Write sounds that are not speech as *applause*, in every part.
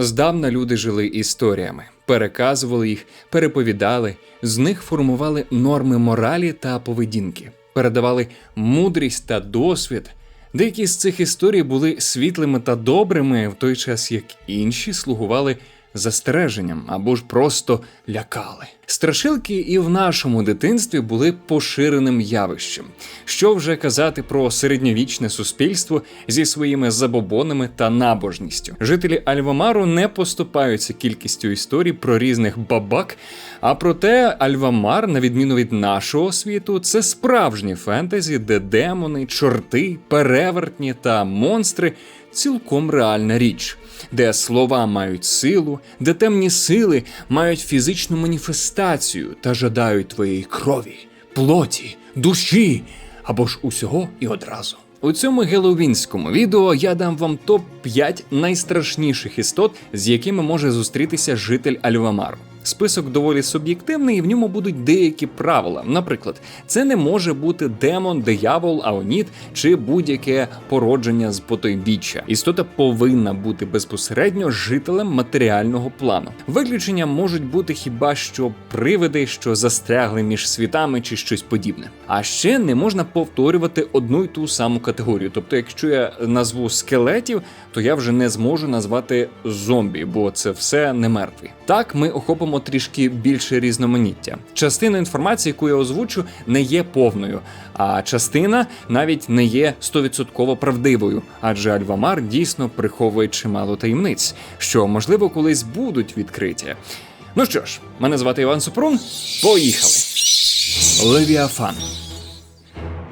Здавна люди жили історіями, переказували їх, переповідали, з них формували норми моралі та поведінки, передавали мудрість та досвід. Деякі з цих історій були світлими та добрими, в той час як інші слугували застереженням або ж просто лякали. Страшилки і в нашому дитинстві були поширеним явищем. Що вже казати про середньовічне суспільство зі своїми забобонами та набожністю. Жителі Альвамару не поступаються кількістю історій про різних бабак. А проте Альвамар, на відміну від нашого світу, це справжнє фентезі, де демони, чорти, перевертні та монстри цілком реальна річ, де слова мають силу, де темні сили мають фізичну маніфестацію та жадають твоєї крові, плоті, душі або ж усього і одразу. У цьому геловінському відео я дам вам топ 5 найстрашніших істот, з якими може зустрітися житель Альвамару. Список доволі суб'єктивний, і в ньому будуть деякі правила. Наприклад, це не може бути демон, диявол, аоніт чи будь-яке породження з потойбіччя. Істота повинна бути безпосередньо жителем матеріального плану. Виключення можуть бути хіба що привиди, що застрягли між світами чи щось подібне. А ще не можна повторювати одну й ту саму категорію. Тобто, якщо я назву скелетів, то я вже не зможу назвати зомбі, бо це все не мертві. Так ми охопимо трішки більше різноманіття. Частина інформації, яку я озвучу, не є повною, а частина навіть не є стовідсотково правдивою, адже Альвамар дійсно приховує чимало таємниць, що можливо колись будуть відкриті. Ну що ж, мене звати Іван Супрун. Поїхали! Левіафан.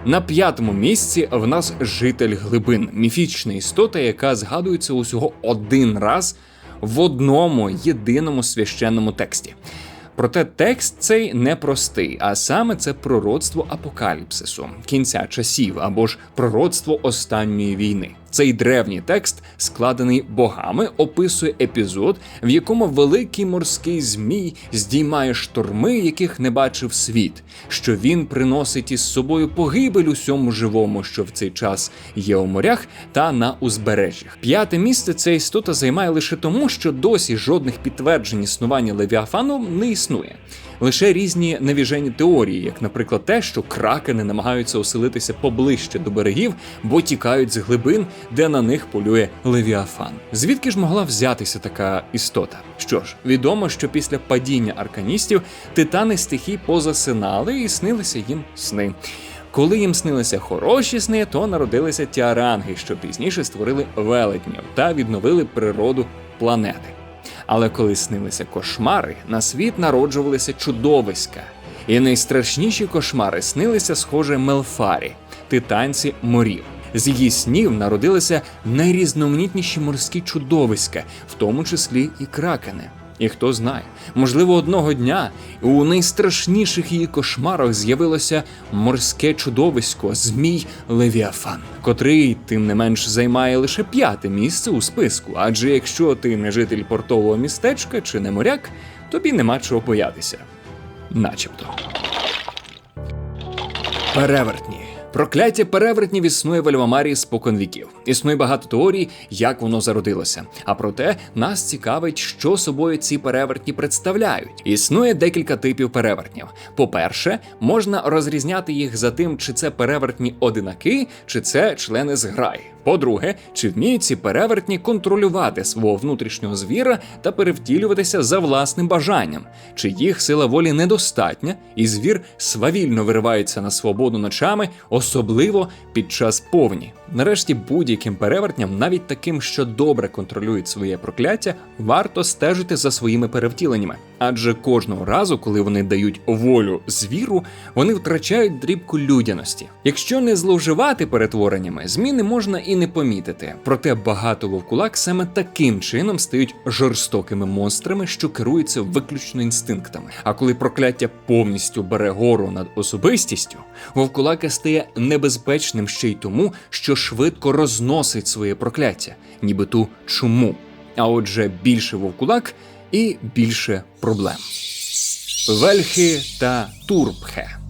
На п'ятому місці в нас житель глибин, міфічна істота, яка згадується усього один раз в одному єдиному священному тексті. Проте текст цей непростий, а саме це пророцтво апокаліпсису, кінця часів або ж пророцтво останньої війни. Цей древній текст, складений богами, описує епізод, в якому великий морський змій здіймає шторми, яких не бачив світ, що він приносить із собою погибель усьому живому, що в цей час є у морях та на узбережжях. П'яте місце ця істота займає лише тому, що досі жодних підтверджень існування Левіафану не існує лише різні невіжені теорії, як, наприклад, те, що кракени намагаються оселитися поближче до берегів, бо тікають з глибин, де на них полює левіафан. Звідки ж могла взятися така істота? Що ж, відомо, що після падіння арканістів титани стихій позасинали і снилися їм сни. Коли їм снилися хороші сни, то народилися тіаранги, що пізніше створили велетнів та відновили природу планети. Але коли снилися кошмари, на світ народжувалися чудовиська. І найстрашніші кошмари снилися, схоже, Мелфарі, титанці морів. З її снів народилися найрізноманітніші морські чудовиська, в тому числі і кракени. І хто знає, можливо, одного дня у найстрашніших її кошмарах з'явилося морське чудовисько, змій Левіафан, котрий, тим не менш, займає лише п'яте місце у списку. Адже якщо ти не житель портового містечка чи не моряк, тобі нема чого боятися. Начебто. Перевертні. Прокляття перевертнів існує в Альвамарі спокон віків. Існує багато теорій, як воно зародилося. А проте нас цікавить, що собою ці перевертні представляють. Існує декілька типів перевертнів. По-перше, можна розрізняти їх за тим, чи це перевертні одинаки, чи це члени зграї. По-друге, чи вміють ці перевертні контролювати свого внутрішнього звіра та перевтілюватися за власним бажанням, чи їх сила волі недостатня, і звір свавільно виривається на свободу ночами, особливо під час повні. Нарешті будь-яким перевертням, навіть таким, що добре контролюють своє прокляття, варто стежити за своїми перевтіленнями, адже кожного разу, коли вони дають волю звіру, вони втрачають дрібку людяності. Якщо не зловживати перетвореннями, зміни можна і не помітити. Проте багато вовкулак саме таким чином стають жорстокими монстрами, що керуються виключно інстинктами. А коли прокляття повністю бере гору над особистістю, вовкулака стає небезпечним ще й тому, що швидко розносить своє прокляття, ніби ту чуму. А отже, більше вовкулак і більше проблем. Вельхи та Турбхе.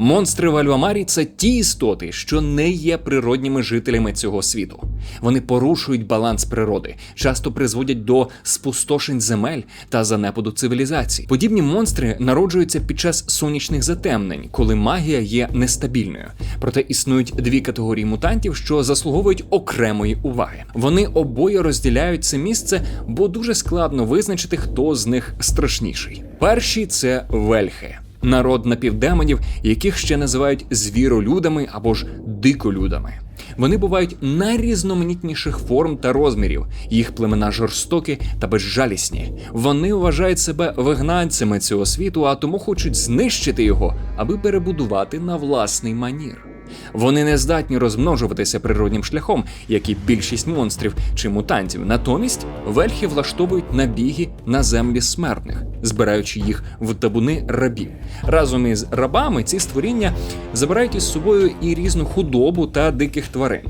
Монстри в Альвамарі це ті істоти, що не є природніми жителями цього світу. Вони порушують баланс природи, часто призводять до спустошень земель та занепаду цивілізації. Подібні монстри народжуються під час сонячних затемнень, коли магія є нестабільною. Проте існують дві категорії мутантів, що заслуговують окремої уваги. Вони обоє розділяють це місце, бо дуже складно визначити, хто з них страшніший. Перші це вельхи. Народ напівдемонів, яких ще називають звіролюдами або ж диколюдами. Вони бувають найрізноманітніших форм та розмірів. Їх племена жорстокі та безжалісні. Вони вважають себе вигнанцями цього світу, а тому хочуть знищити його, аби перебудувати на власний манір. Вони не здатні розмножуватися природнім шляхом, як і більшість монстрів чи мутантів. Натомість вельхи влаштовують набіги на землі смертних, збираючи їх в табуни рабів. Разом із рабами ці створіння забирають із собою і різну худобу та диких тварин.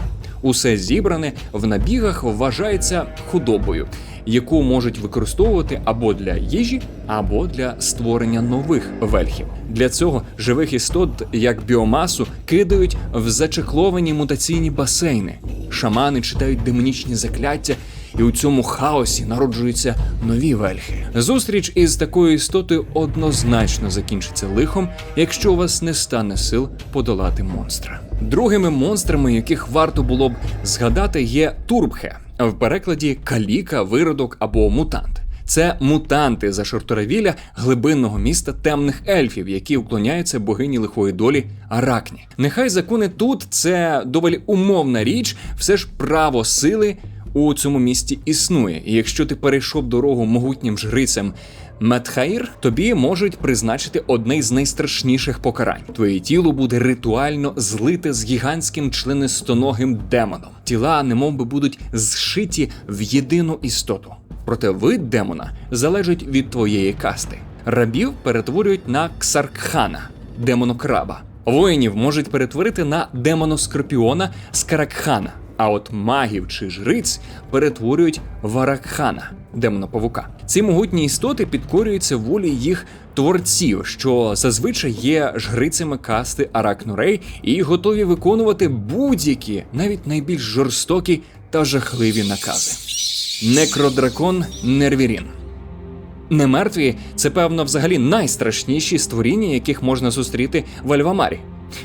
Усе зібране в набігах вважається худобою, яку можуть використовувати або для їжі, або для створення нових вельхів. Для цього живих істот як біомасу кидають в зачекловані мутаційні басейни. Шамани читають демонічні закляття, і у цьому хаосі народжуються нові вельхи. Зустріч із такою істотою однозначно закінчиться лихом, якщо у вас не стане сил подолати монстра. Другими монстрами, яких варто було б згадати, є турбхе в перекладі каліка, виродок або мутант. Це мутанти за Шорторавіля глибинного міста темних ельфів, які уклоняються богині лихої долі Аракні. Нехай закони тут це доволі умовна річ, все ж право сили у цьому місті існує. І якщо ти перейшов дорогу могутнім жрицям Метхаїр, тобі можуть призначити одне з найстрашніших покарань. Твоє тіло буде ритуально злите з гігантським членистоногим демоном. Тіла немов би будуть зшиті в єдину істоту. Проте вид демона залежить від твоєї касти. Рабів перетворюють на ксаркхана, демонокраба. Воїнів можуть перетворити на демоноскорпіона Скаракхана. А от магів чи жриць перетворюють в Аракхана, демона-павука. Ці могутні істоти підкорюються волі їх творців, що зазвичай є жрицями касти Аракнурей, і готові виконувати будь-які, навіть найбільш жорстокі та жахливі накази. Некродракон Нервірін. Немертві це, певно, взагалі найстрашніші створіння, яких можна зустріти в Альвамарі.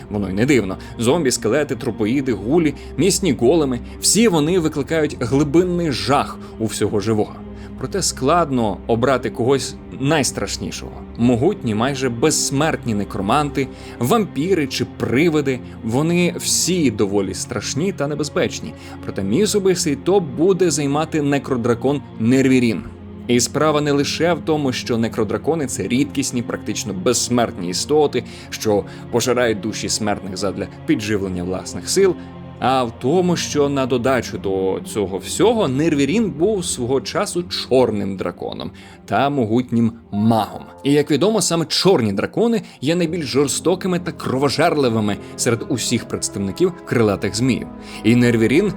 Воно й не дивно. Зомбі, скелети, тропоїди, гулі, місні големи всі вони викликають глибинний жах у всього живого. Проте складно обрати когось найстрашнішого. Могутні, майже безсмертні некроманти, вампіри чи привиди. Вони всі доволі страшні та небезпечні. Проте мій особистий топ буде займати некродракон Нервірін. І справа не лише в тому, що некродракони це рідкісні, практично безсмертні істоти, що пожирають душі смертних задля підживлення власних сил. А в тому, що на додачу до цього всього Нервірін був свого часу чорним драконом та могутнім магом. І як відомо, саме чорні дракони є найбільш жорстокими та кровожерливими серед усіх представників крилатих зміїв. І Нервірін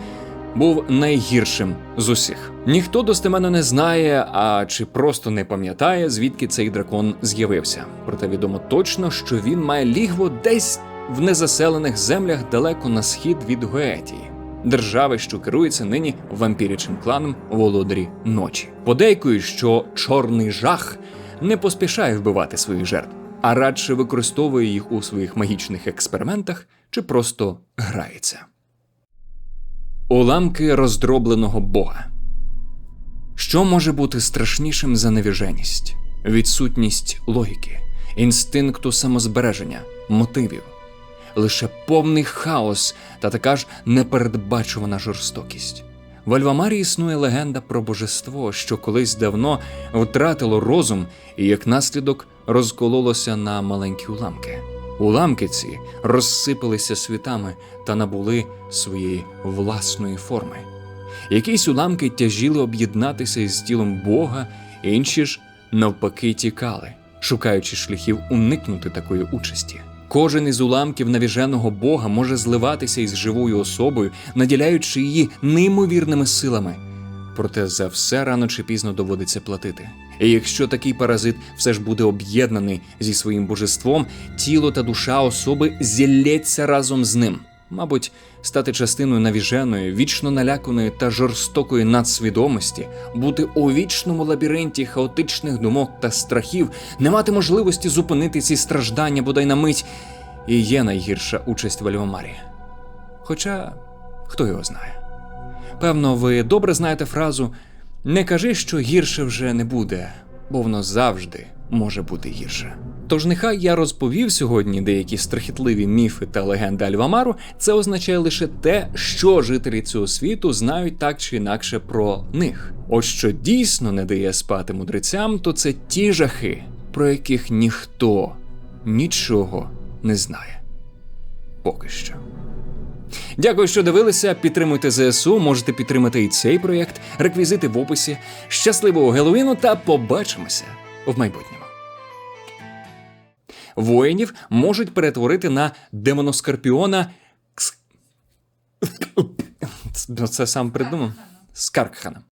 був найгіршим з усіх. Ніхто достеменно не знає, а чи просто не пам'ятає, звідки цей дракон з'явився. Проте відомо точно, що він має лігво десь в незаселених землях далеко на схід від Гоетії. Держави, що керується нині вампірячим кланом володарі ночі. Подейкують, що чорний жах не поспішає вбивати своїх жертв, а радше використовує їх у своїх магічних експериментах чи просто грається. Уламки роздробленого Бога. Що може бути страшнішим за невіженість, відсутність логіки, інстинкту самозбереження, мотивів, лише повний хаос та така ж непередбачувана жорстокість. В Альвамарі існує легенда про божество, що колись давно втратило розум і як наслідок розкололося на маленькі уламки. Уламки ці розсипалися світами та набули своєї власної форми. Якісь уламки тяжіли об'єднатися із тілом Бога, інші ж навпаки тікали, шукаючи шляхів уникнути такої участі. Кожен із уламків навіженого Бога може зливатися із живою особою, наділяючи її неймовірними силами. Проте за все рано чи пізно доводиться платити. І якщо такий паразит все ж буде об'єднаний зі своїм божеством, тіло та душа особи зілється разом з ним. Мабуть, стати частиною навіженої, вічно наляканої та жорстокої надсвідомості, бути у вічному лабіринті хаотичних думок та страхів, не мати можливості зупинити ці страждання бодай на мить, і є найгірша участь в Альвамарі. Хоча хто його знає. Певно, ви добре знаєте фразу Не кажи, що гірше вже не буде, бо воно завжди може бути гірше. Тож нехай я розповів сьогодні деякі страхітливі міфи та легенди Альвамару, це означає лише те, що жителі цього світу знають так чи інакше про них. От що дійсно не дає спати мудрецям, то це ті жахи, про яких ніхто нічого не знає. Поки що. Дякую, що дивилися. Підтримуйте ЗСУ, можете підтримати і цей проєкт, реквізити в описі. Щасливого Геловіну та побачимося в майбутньому. Воїнів можуть перетворити на демоноскорпіона. Кс- *coughs* Це сам придумав. Скаркхана.